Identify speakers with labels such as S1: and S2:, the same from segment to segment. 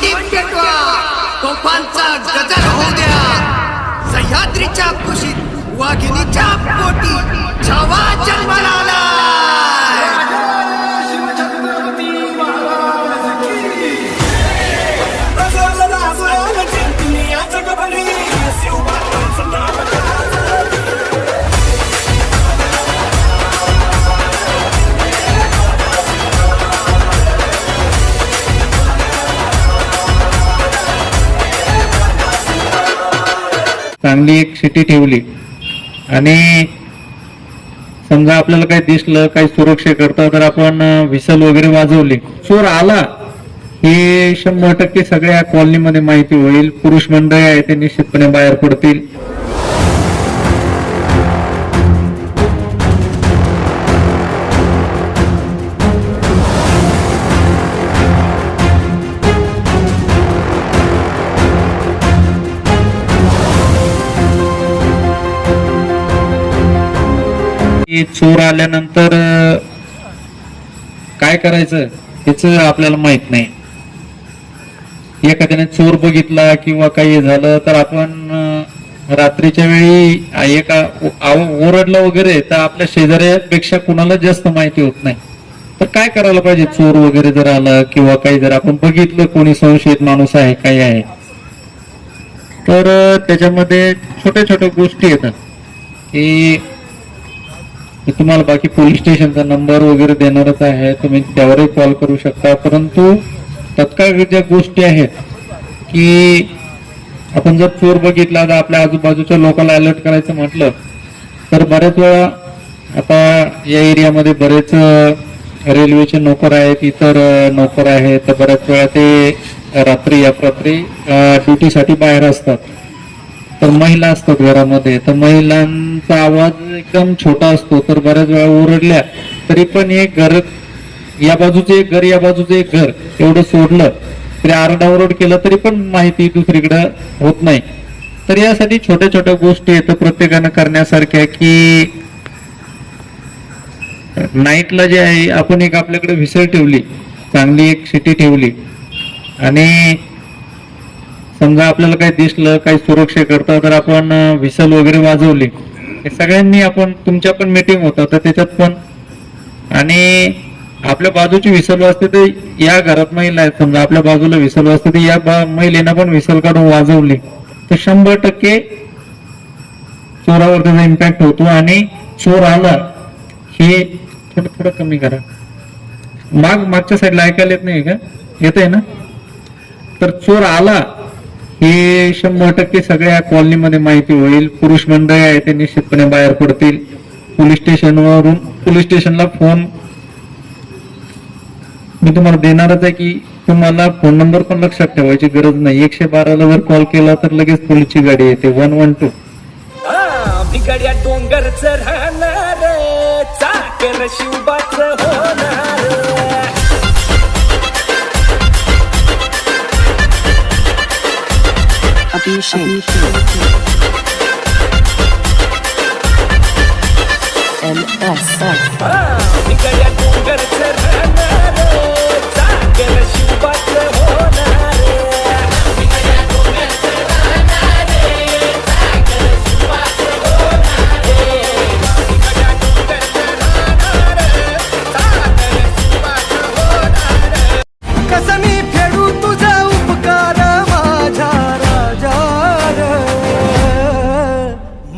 S1: भिवंडी पेटवा तोफांचा गजर होऊ द्या. सह्याद्रीच्या कुशीत वाघिणीच्या पोटी छावा जन्माला
S2: चांगली एक शिटी ठेवली. आणि समजा आपल्याला काही दिसलं काही सुरक्षेकरता तर आपण विसल वगैरे वाजवली. चोर आला हे शंभर टक्के सगळ्या कॉलनीमध्ये माहिती होईल. पुरुष मंडळी आहे ते निश्चितपणे बाहेर पडतील. की चोर आल्यानंतर काय करायचं हेच आपल्याला माहीत नाही. एखाद्याने चोर बघितला किंवा काही झालं तर आपण रात्रीच्या वेळी एका ओरडलं वगैरे तर आपल्या शेजाऱ्यापेक्षा कुणाला जास्त माहिती होत नाही. तर काय करायला पाहिजे? चोर वगैरे जर आलं किंवा काही जर आपण बघितलं कोणी संशयित माणूस आहे काही आहे तर त्याच्यामध्ये छोट्या छोट्या गोष्टी येतात. की तर तुम्हाला बाकी पोलीस स्टेशनचा नंबर वगैरे देणारच आहे. तुम्ही त्यावरही कॉल करू शकता. परंतु तत्काळ ज्या गोष्टी आहेत की आपण जर चोर बघितला तर आपल्या आजूबाजूच्या लोकांना अलर्ट करायचं म्हटलं तर बऱ्याच वेळा आता या एरियामध्ये बरेच रेल्वेचे नोकर आहेत इतर नोकर आहेत. तर बऱ्याच वेळा ते रात्री अपरात्री ड्युटीसाठी बाहेर असतात. तर महिला असतात घरामध्ये. तर महिलांचा आवाज एकदम छोटा असतो. तर बऱ्याच वेळा ओरडल्या तरी पण एक घर या बाजूचे एक घर या बाजूचं एक घर एवढं सोडलं तरी आरडाओरड केलं तरी पण माहिती दुसरीकडे होत नाही. तर यासाठी छोट्या छोट्या गोष्टी आहेत प्रत्येकानं करण्यासारख्या की नाईटला जे आहे आपण एक आपल्याकडे विसळ ठेवली चांगली एक सिटी ठेवली आणि समजा आपल्याला काही दिसलं काही सुरक्षेकरता तर आपण विसल वगैरे वाजवली. हे सगळ्यांनी आपण तुमच्या पण मीटिंग होतं तर त्याच्यात पण. आणि आपल्या बाजूची विसल वाजते तर या घरात महिला आहेत. समजा आपल्या बाजूला विसल वाजते तर या बा- महिलेनं पण विसल काढून वाजवली. तर शंभर टक्के चोरावर त्याचा इम्पॅक्ट होतो आणि चोर आला हे थोडं थोडं कमी करा. माग मागच्या साईडला ऐकायला येत नाही का? येत आहे ना? तर चोर आला हे शंभर टक्के सगळ्या कॉलनीमध्ये माहिती होईल. पुरुष मंडळी आहे ते निश्चितपणे बाहेर पडतील. पोलीस स्टेशनवरून पोलीस स्टेशनला फोन. मी तुम्हाला देणारच आहे की तुम्हाला फोन नंबर पण लक्षात ठेवायची गरज नाही. एकशे बाराला जर कॉल केला तर लगेच पोलीसची गाडी येते. One one two.
S3: बिगड्या डोंगरच राहणार चाकर शिवबाच होणार
S4: Abhishek. NSF.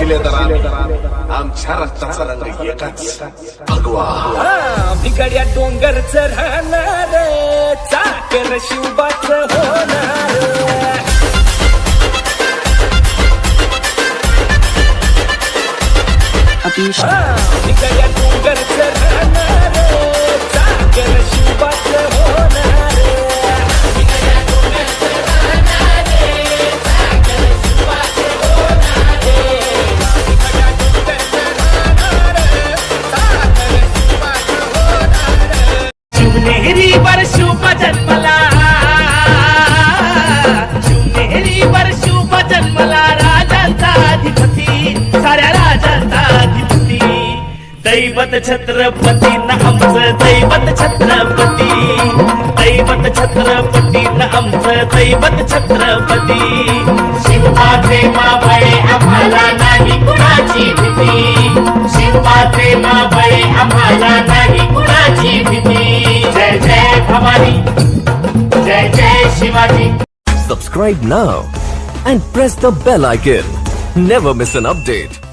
S3: शिलेदारात आमच्या रक्ताचा रंग अगवा भगवा. डोंगर डोंगरच रे चाकर शिवबाच होणार. भिगड्या दैवत छत्रपती न आमचं दैवत छत्रपती. दैवत छत्रपती न आमचं दैवत छत्रपती. शिवबाचे माबळे आम्हाला नाही कुणाची भीती. शिवबाचे माबळे आम्हाला नाही कुणाची भीती. जय जय भवानी जय जय Shivaji.
S5: Subscribe now and press the bell icon. Never miss an update.